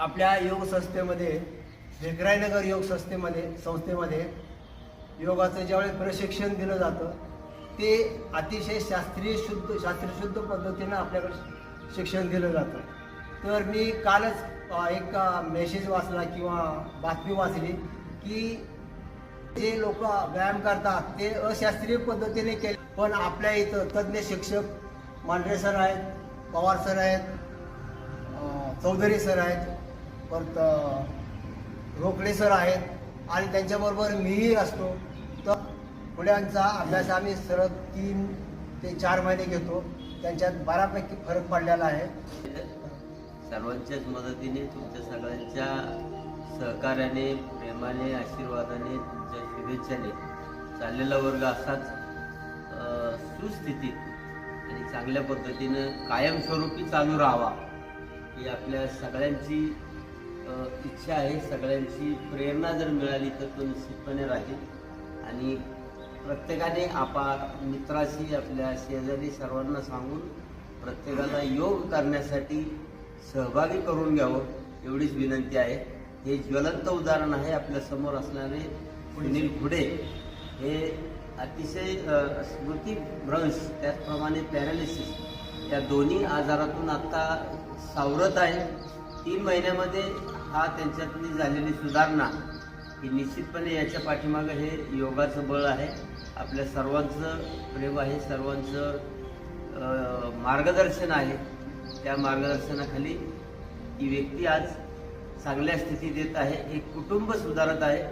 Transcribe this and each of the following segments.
आपल्या योग संस्थेमध्ये भेकरायनगर योग संस्थेमध्ये संस्थेमध्ये योगाचं ज्यावेळेस प्रशिक्षण दिलं जातं ते अतिशय शास्त्रीय शुद्ध शास्त्रशुद्ध पद्धतीनं आपल्याकडे शिक्षण दिलं जातं. तर मी कालच एक मेसेज वाचला किंवा बातमी वाचली की जे लोक व्यायाम करतात ते अशास्त्रीय पद्धतीने केले. पण आपल्या इथं तज्ज्ञ शिक्षक मांढरे सर आहेत पवार सर आहेत चौधरी सर आहेत परत रोकडे सर आहेत आणि त्यांच्याबरोबर मीही असतो. तर पुढ्यांचा अभ्यास आम्ही सरळ तीन ते चार महिने घेतो. त्यांच्यात बऱ्यापैकी फरक पडलेला आहे. सर्वांच्याच मदतीने तुमच्या सगळ्यांच्या सहकार्याने प्रेमाने आशीर्वादाने तुमच्या शुभेच्छाने चाललेला वर्ग असाच सुस्थितीत आणि चांगल्या पद्धतीनं कायमस्वरूपी चालू राहावा ही आपल्या सगळ्यांची इच्छा आहे सगळ्यांची. प्रेरणा जर मिळाली तर तो निश्चितपणे राहील. आणि प्रत्येकाने आपा मित्राशी आपल्या शेजारी सर्वांना सांगून प्रत्येकाला योग करण्यासाठी सहभागी करून घ्यावं एवढीच विनंती आहे. हे ज्वलंत उदाहरण आहे आपल्यासमोर असणारे सुनील घुडे. हे अतिशय स्मृती भ्रंश त्याचप्रमाणे पॅरालिसिस. या दोन्ही आजारातून आत्ता सावरत आहे. तीन महिन्यामध्ये हा त्यांच्यातली झालेली सुधारणा ही निश्चितपणे याच्या पाठीमागं हे योगाचं बळ आहे. आपल्या सर्वांचं प्रेम आहे सर्वांचं मार्गदर्शन आहे. त्या मार्गदर्शनाखाली ही व्यक्ती आज चांगल्या स्थितीत येत आहे. एक कुटुंब सुधारत आहे.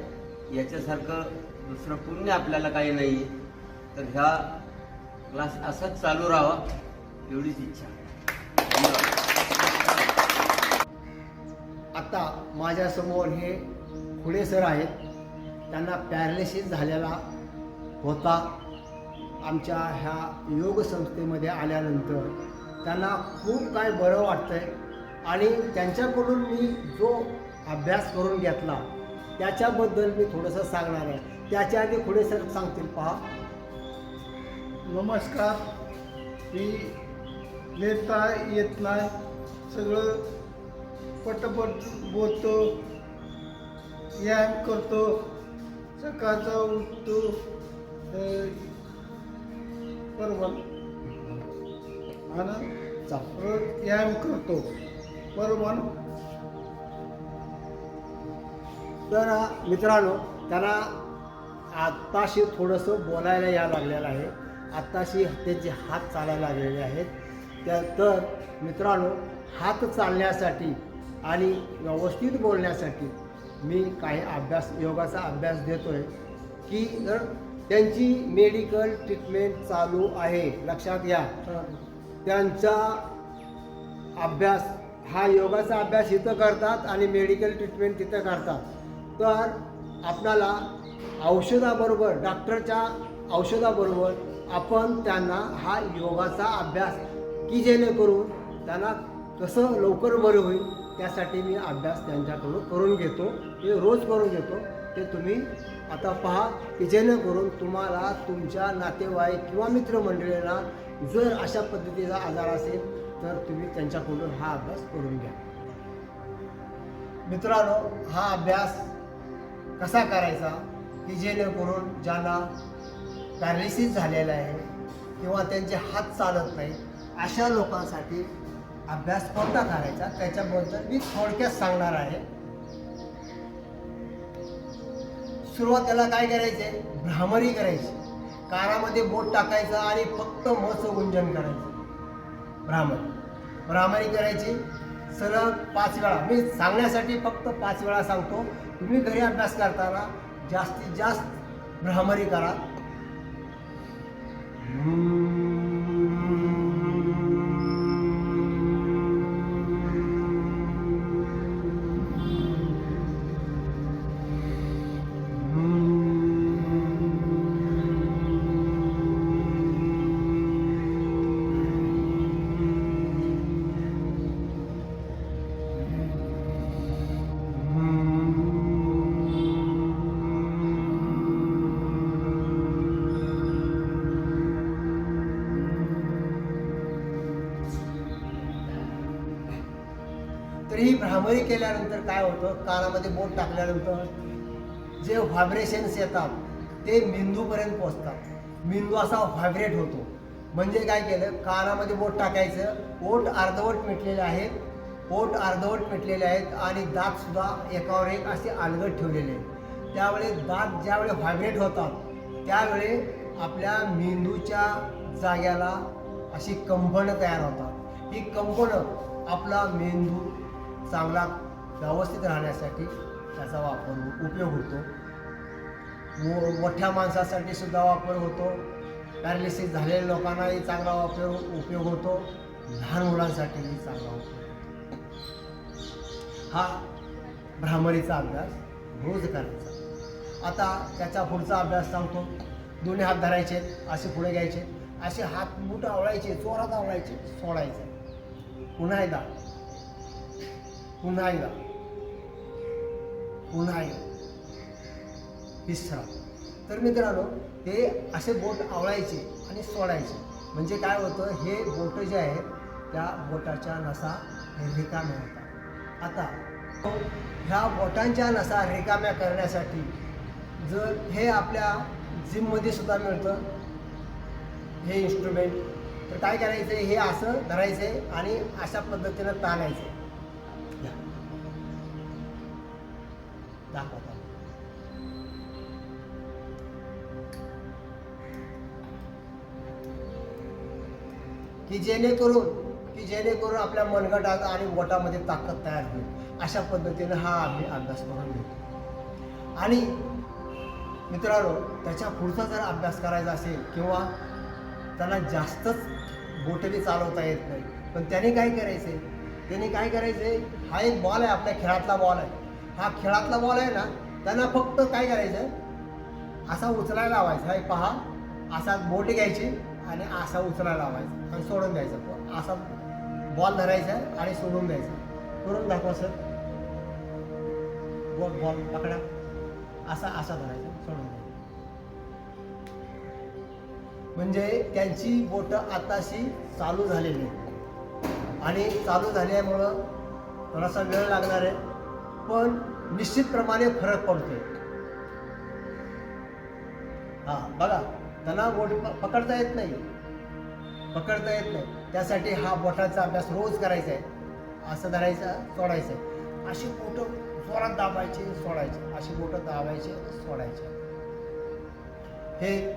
याच्यासारखं दुसरं पुण्य आपल्याला काही नाही आहे तर ह्या क्लास असाच चालू राहावा एवढीच इच्छा. आता माझ्यासमोर हे खुडे सर आहेत. त्यांना पॅरालिसिस झालेला होता. आमच्या ह्या योग संस्थेमध्ये आल्यानंतर त्यांना खूप काय बरं वाटतं आहे आणि त्यांच्याकडून मी जो अभ्यास करून घेतला त्याच्याबद्दल मी थोडंसं सांगणार आहे. त्याच्या आधी खुडे सर सांगतील पहा. नमस्कार. मी नेता येत नाही. सगळं पटपट बोलतो व्यायाम करतो सकाळचा उठतो बरोबर आणि रोज व्यायाम करतो. बरोबर तर मित्रांनो त्यांना आत्ताशी थोडंसं बोलायला या लागलेलं आहे. आत्ताशी त्यांचे हात चालायला लागलेले आहेत. त्या तर मित्रांनो हात चालण्यासाठी आणि व्यवस्थित बोलण्यासाठी मी काही अभ्यास योगाचा अभ्यास देतो आहे की जर त्यांची मेडिकल ट्रीटमेंट चालू आहे लक्षात घ्या. त्यांचा अभ्यास हा योगाचा अभ्यास इथं करतात आणि मेडिकल ट्रीटमेंट तिथं करतात. तर आपणाला औषधाबरोबर डॉक्टरच्या औषधाबरोबर आपण त्यांना हा योगाचा अभ्यास की जेणेकरून त्यांना कसं लवकर बरं होईल? त्यासाठी मी अभ्यास त्यांच्याकडून करून घेतो. ते रोज करून घेतो. ते तुम्ही आता पहा की जेणेकरून तुम्हाला तुमच्या नातेवाईक किंवा मित्रमंडळींना जर अशा पद्धतीचा आजार असेल तर तुम्ही त्यांच्याकडून हा अभ्यास करून घ्या. मित्रांनो हा अभ्यास कसा करायचा? की जेणेकरून ज्यांना पॅरालिसिस झालेला आहे किंवा त्यांचे हात चालत नाही अशा लोकांसाठी अभ्यास कोणता करायचा? त्याच्याबद्दल मी थोडक्यात सांगणार आहे. सुरुवातीला काय करायचे? भ्रामरी करायची. कानामध्ये बोट टाकायचं आणि फक्त मस गुंजन करायचं. भ्रामरी. भ्रामरी करायची. सलग पाच वेळा. मी सांगण्यासाठी फक्त पाच वेळा सांगतो. तुम्ही घरी अभ्यास करताना जास्तीत जास्त भ्रामरी करा. तर केल्यानंतर काय होतं? कानामध्ये बोट टाकल्यानंतर जे व्हायब्रेशन्स येतात ते मेंदूपर्यंत पोचतात मेंदू असा व्हायब्रेट होतो. म्हणजे काय केलं? कानामध्ये बोट टाकायचं. ओट अर्धवट मिटलेले आहेत. पोट अर्धवट मिटलेले आहेत आणि दात सुद्धा एकावर एक असे अलगट ठेवलेले आहेत. त्यावेळी दात ज्यावेळी व्हायब्रेट होतात त्यावेळी आपल्या मेंदूच्या जाग्याला अशी कंपनं तयार होतात. ही कंपनं आपला मेंदू चांगला व्यवस्थित राहण्यासाठी त्याचा वापर उपयोग होतो. मो मोठ्या माणसासाठी सुद्धा वापर होतो. पॅरालिसिस झालेल्या लोकांनाही चांगला वापर उपयोग होतो. लहान मुलांसाठीही चांगला उपयोग हा भ्रामरीचा अभ्यास रोज करायचा. आता त्याचा पुढचा अभ्यास सांगतो. दोन्ही हात धरायचे असे पुढे घ्यायचे. असे हात मुठं आवळायचे जोरात आवळायचे सोडायचे. पुन्हा एकदा पुन्हा एकदा. पुन्हा एकदा. विसरा तर मित्रांनो हे असे बोट आवळायचे आणि सोडायचे. म्हणजे काय होतं हे बोट जे आहेत त्या बोटाच्या नसा रिकाम्या होतात आता ह्या बोटांच्या नसा रिकाम्या करण्यासाठी जर हे आपल्या जिममध्ये सुद्धा मिळतं हे इन्स्ट्रुमेंट तर काय करायचं हे असं धरायचं आणि अशा पद्धतीनं ताणायचं. या. दाखवता की जेणेकरून की जेणेकरून आपल्या मनगटात आणि गोटामध्ये ताकद तयार होईल. अशा पद्धतीनं हा आम्ही अभ्यास करून घेतो. आणि मित्रांनो त्याच्या पुढचा जर अभ्यास करायचा असेल किंवा त्याला जास्तच बोटही चालवता येत नाही पण त्याने काय करायचे त्याने काय करायचे हा एक बॉल आहे आपल्या खेळातला बॉल आहे. हा खेळातला बॉल आहे ना त्यांना फक्त काय करायचं असा उचलायला लावायचा. हे पहा असा बोट घ्यायची आणि असा उचलायला लावायचा. आणि सोडून द्यायचं असा बॉल धरायचा आणि सोडून द्यायचा. करून दाखवा सर बॉल बॉल पकडा. असा असा धरायचा. सोडून द्यायचा. म्हणजे त्यांची बोटं आताशी चालू झालेली आहे आणि चालू झाल्यामुळं थोडासा वेळ लागणार आहे पण निश्चितप्रमाणे फरक पडतोय. हा बघा त्यांना बोट पकडता येत नाही. पकडता येत नाही. त्यासाठी हा बोटाचा अभ्यास रोज करायचा आहे. असं धरायचं सोडायचं आहे. अशी बोटं जोरात दाबायचे सोडायचे. अशी बोटं दाबायचे सोडायचे. हे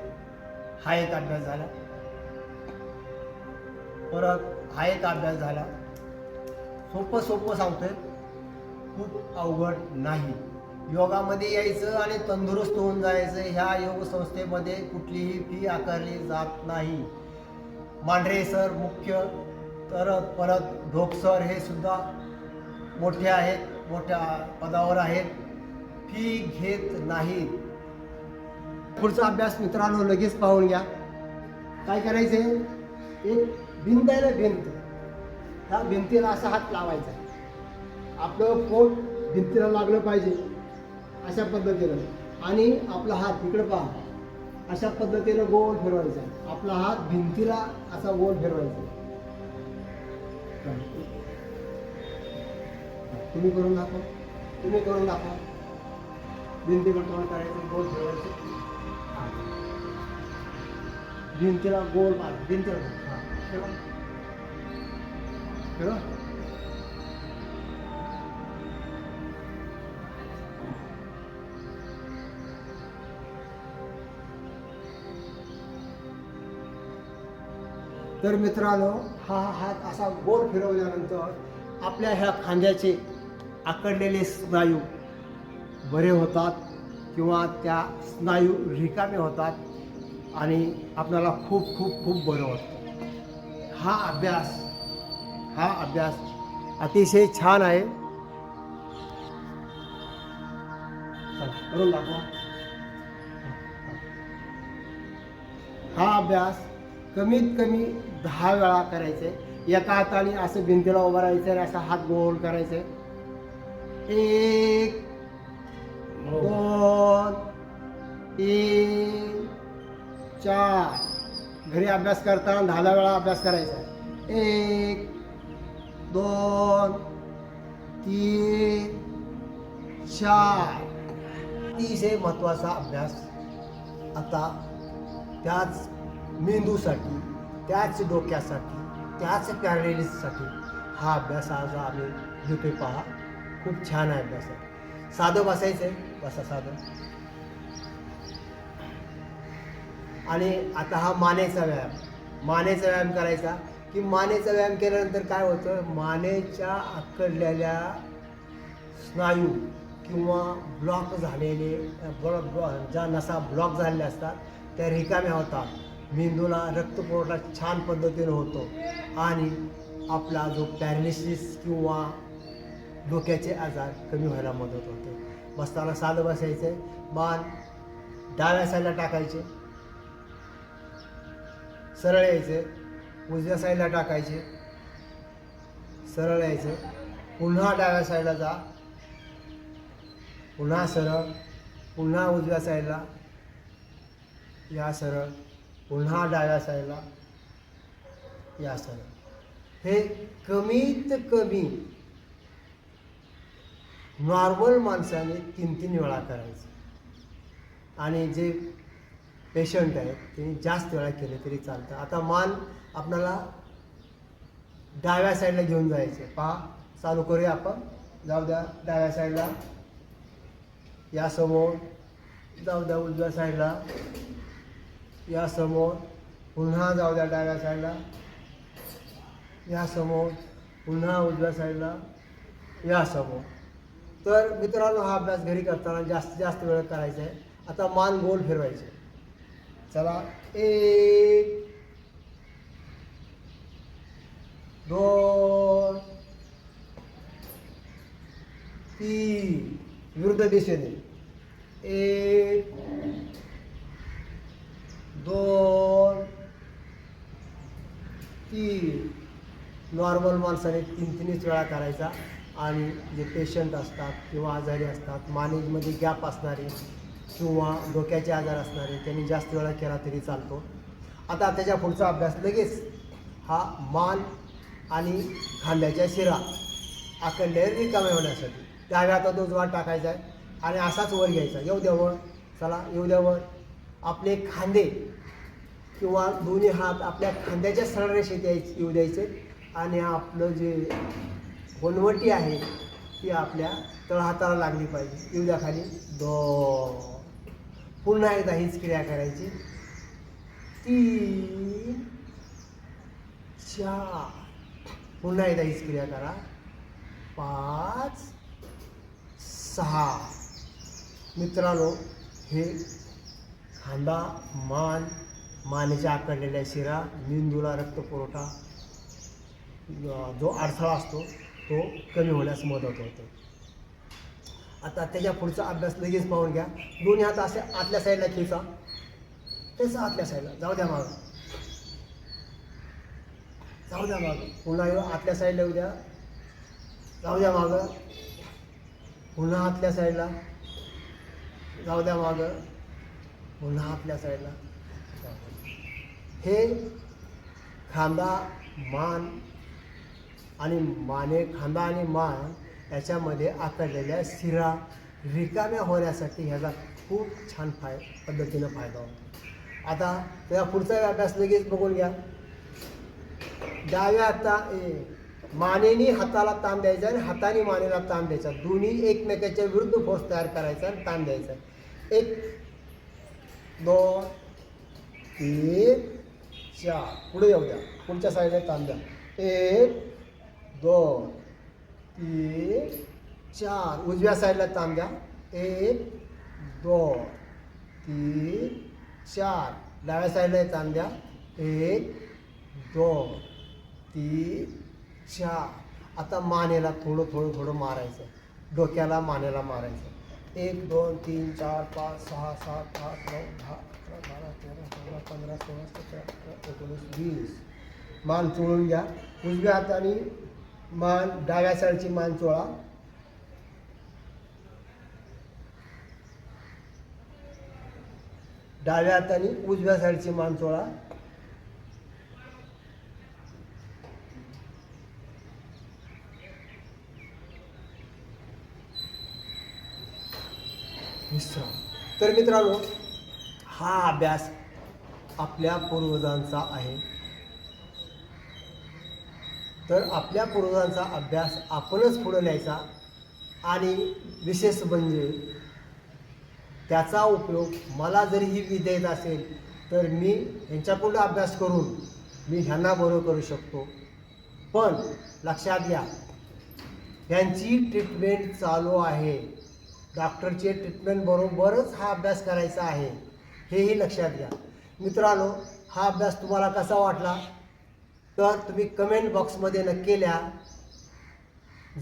हा एक अभ्यास झाला. परत हा एक अभ्यास झाला. सोपं सोपं सांगतोय. खूप अवघड नाही. योगामध्ये यायचं आणि तंदुरुस्त होऊन जायचं ह्या योग संस्थेमध्ये कुठलीही फी आकारली जात नाही. मांढरे सर मुख्य तर परत ढोक सर हे सुद्धा मोठे आहेत मोठ्या पदावर आहेत. फी घेत नाहीत. पुढचा अभ्यास मित्रांनो लगेच पाहून घ्या. काय करायचं एक भिंत आहे ना भिंत. ह्या भिंतीला असा हात लावायचा. आपलं पोट भिंतीला लागलं पाहिजे अशा पद्धतीनं. आणि आपला हात इकडं पहा. अशा पद्धतीनं गोल फिरवायचा. आपला हात भिंतीला असा गोल फिरवायचा. तुम्ही करून दाखवा. तुम्ही करून दाखवा. भिंतीकडे तोंड करायचं गोल फिरवायचं. भिंतीला गोल मार. भिंतीला हा, फिरवा. तर मित्रांनो हा हात असा गोल फिरवल्यानंतर आपल्या ह्या खांद्याचे आकडलेले स्नायू बरे होतात किंवा त्या स्नायू रिकामे होतात आणि आपल्याला खूप खूप खूप बरं होतं हा अभ्यास हा अभ्यास अतिशय छान आहे. करून दाखवा. हा अभ्यास कमीत कमी दहा वेळा करायचे. एका हाताने असं भिंतीला उभं राहायचं आणि असा हात गोल करायचे. एक दोन तीन चार. घरी अभ्यास करताना दहा वेळा अभ्यास करायचा. एक दोन तीन चार. अतिशय महत्त्वाचा अभ्यास. आता त्याच मेंदूसाठी त्याच डोक्यासाठी त्याच पॅरालिसिससाठी हा अभ्यास आज आम्ही देतोय पहा. खूप छान आहे अभ्यास. आहे साधं बसायचं आहे बसा साधं. आणि आता हा मानेचा व्यायाम. मानेचा व्यायाम करायचा. की मानेचा व्यायाम केल्यानंतर काय होतं? मानेच्या आकडलेल्या स्नायू किंवा ब्लॉक झालेले ब्लॉक ब्लॉक ज्या नसा ब्लॉक झालेल्या असतात त्या रिकाम्या होतात. मेंदूला रक्तपुरवठा छान पद्धतीने होतो. आणि आपला जो पॅरालिसिस किंवा डोक्याचे आजार कमी व्हायला मदत होते. बसताना साधं बसायचं. मान डाव्या साईडला टाकायचे. सरळ यायचे. उजव्या साईडला टाकायचे. सरळ यायचं. पुन्हा डाव्या साईडला जा. पुन्हा सरळ. पुन्हा उजव्या साईडला या सरळ. पुन्हा डाव्या साईडला या सरळ. हे कमीत कमी नॉर्मल माणसाने तीन तीन वेळा करायचं. आणि जे पेशंट आहेत त्यांनी जास्त वेळा केले तरी चालतं. आता मान आपल्याला डाव्या साईडला घेऊन जायचे पहा चालू करूया आपण. जाऊ द्या डाव्या साईडला यासमोर जाऊ द्या उजव्या साईडला यासमोर पुन्हा जाऊ द्या डाव्या साईडला यासमोर पुन्हा उजव्या साईडला यासमोर तर मित्रांनो हा अभ्यास घरी करताना जास्तीत जास्त वेळ करायचा आहे. आता मान गोल फिरवायचे. चला. एक दोन तीन. विरुद्ध दिशेने. एक दोन तीन. नॉर्मल माणसाने तीन तीनच वेळा करायचा. आणि जे पेशंट असतात किंवा आजारी असतात मानेजमध्ये गॅप असणारे किंवा डोक्याचे आजार असणारे त्यांनी जास्त वेळा केला तरी चालतो. आता त्याच्या पुढचा अभ्यास लगेच हा मान आणि खांद्याच्या शिरा आकडले रिकामे होण्यासाठी. डाव्या हातात उजवा टाकायचा आहे आणि असाच वर घ्यायचा. येऊ द्यावर चला येऊ द्यावर आपले खांदे किंवा दोन्ही हात आपल्या खांद्याच्या सरळ रेषेत यायचे येऊ द्यायचे. आणि आपलं जे वनवटी आहे ती आपल्या तळहाताला लागली पाहिजे. येऊ द्या खाली. दो पुन्हा एकदा हीच क्रिया करायची. तीन चार. पुन्हा एकदा हीच क्रिया करा. पाच सहा. मित्रांनो हे खांदा मान मानेच्या आकडलेल्या शिरा मेंदूला रक्तपुरवठा जो अडथळा असतो तो कमी होण्यास मदत होते. आता त्याच्या पुढचा अभ्यास लगेच पाहून घ्या. दोन्ही हात असे आतल्या साईडला खेचा. त्याचा आतल्या साईडला जाऊ द्या मागं. जाऊ द्या मागं. पुन्हा येऊ आतल्या साईडला येऊ द्या. जाऊ द्या मागं. पुन्हा आतल्या साईडला जाऊ द्या मागं. पुन्हा आतल्या साईडला हे खांदा मान आणि माने खांदा आणि मान याच्यामध्ये आकडलेल्या शिरा रिकाम्या होण्यासाठी ह्याचा खूप छान फाय पद्धतीनं फायदा होतो. आता त्याचा पुढचा अभ्यास लगेच बघून घ्या. डाव्या हाता ए, मानेनी हाताला ताण द्यायचा आणि हाताने मानेला ताण द्यायचा. दोन्ही एकमेकाच्या विरुद्ध फोर्स तयार करायचा आणि ताण द्यायचा. एक दोन तीन चार. पुढे येऊ द्या. पुढच्या साईडला ताण द्या. एक दोन तीन चार. उजव्या साईडला ताण द्या. एक दोन तीन चार. डाव्या साईडला ताण द्या. एक दोन तीन चार. आता मानेला थोडं थोडं थोडं मारायचं डोक्याला मानेला मारायचं एक दोन तीन चार पाच सहा सात आठ नऊ दहा अकरा बारा तेरा चौदा पंधरा सोळा सतरा अठरा एकोणीस वीस. मान चोळून घ्या. उजव्या हाताने मान डाव्या साईडची मान चोळा. डाव्या हाताने उजव्या साईडची मान चोळा. तर मित्रांनो हा अभ्यास आपल्या पूर्वजांचा आहे. तर आपल्या पूर्वजांचा अभ्यास आपणच पुढं न्यायचा आणि विशेष म्हणजे त्याचा उपयोग मला जरी ही विद्या असेल तर मी ह्यांच्याकडून अभ्यास करून मी ह्यांना बरोबर करू शकतो. पण लक्षात घ्या ह्यांची ट्रीटमेंट चालू आहे. डॉक्टरचे ट्रीटमेंट बरोबरच हा अभ्यास करायचा आहे. हेही लक्षात घ्या. मित्रांनो हा अभ्यास तुम्हाला कसा वाटला? तर तुम्ही कमेंट बॉक्समध्ये नक्की लिहा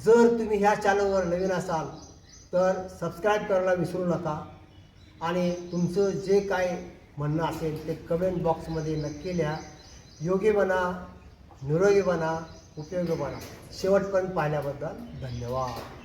जर तुम्ही ह्या चॅनलवर नवीन असाल तर सबस्क्राईब करायला विसरू नका. आणि तुमचं जे काय म्हणणं असेल ते कमेंट बॉक्समध्ये नक्की लिहा योगी बना निरोगी बना उपयोगी बना. शेवटपर्यंत पाहिल्याबद्दल धन्यवाद.